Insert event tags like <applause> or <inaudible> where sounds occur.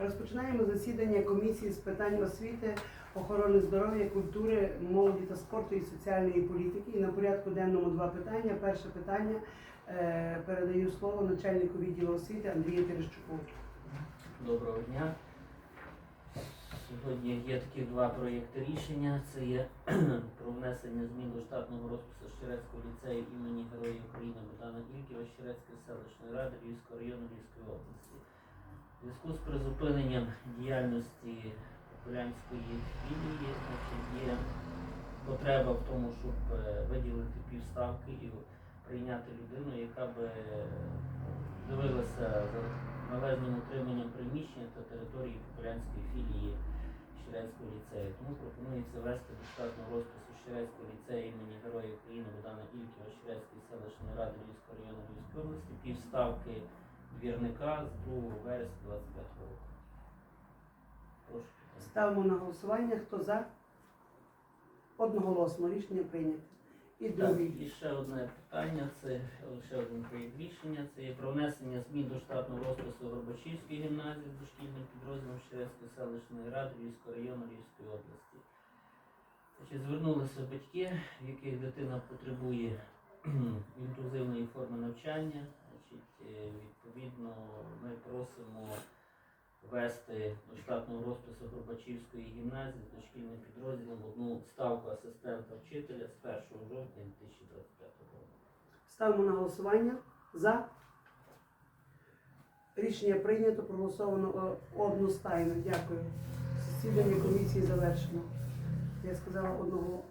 Розпочинаємо засідання комісії з питань освіти, охорони здоров'я, культури, молоді та спорту і соціальної політики. І на порядку денному два питання. Перше питання е, передаю слово начальнику відділу освіти Андрію Терещуку. Доброго дня. Сьогодні є такі два проєкти рішення. Це є <clears throat> про внесення змін до штатного розпису Щерецького ліцею імені Героїв України Богдана Ільківа Щерецької селищної ради Львівського району Львівської області. Зв'язку з призупиненням діяльності Популянської філії значить, є потреба в тому, щоб е, виділити півставки і прийняти людину, яка би е, дивилася за належним утриманням приміщення та території Популянської філії Щерецького ліцею. Тому пропонується ввести до штатного розпису Щерецького ліцею імені Героя України Богдана Ільківа Щерецької селищної ради Львівського району Львівської області півставки двірника з 2 вересня 25 року. Прошу. Ставимо на голосування. Хто за? Одноголосно рішення прийнято. І Так, другий. і ще одне питання, це лише один проєкт рішення. Це є про внесення змін до штатного розпису Горбачівської гімназії з дошкільним підрозділом Щерецької селищної ради Львівського району Львівської області. Значить, звернулися батьки, в яких дитина потребує інклюзивної форми навчання. Значить, е, просимо ввести до штатного розпису Горбачівської гімназії з дошкільним підрозділом одну ставку асистента вчителя з 1 жовтня 2025 року. Ставимо на голосування. За. Рішення прийнято, проголосовано е, одностайно. Дякую. Засідання комісії завершено. Я сказала одного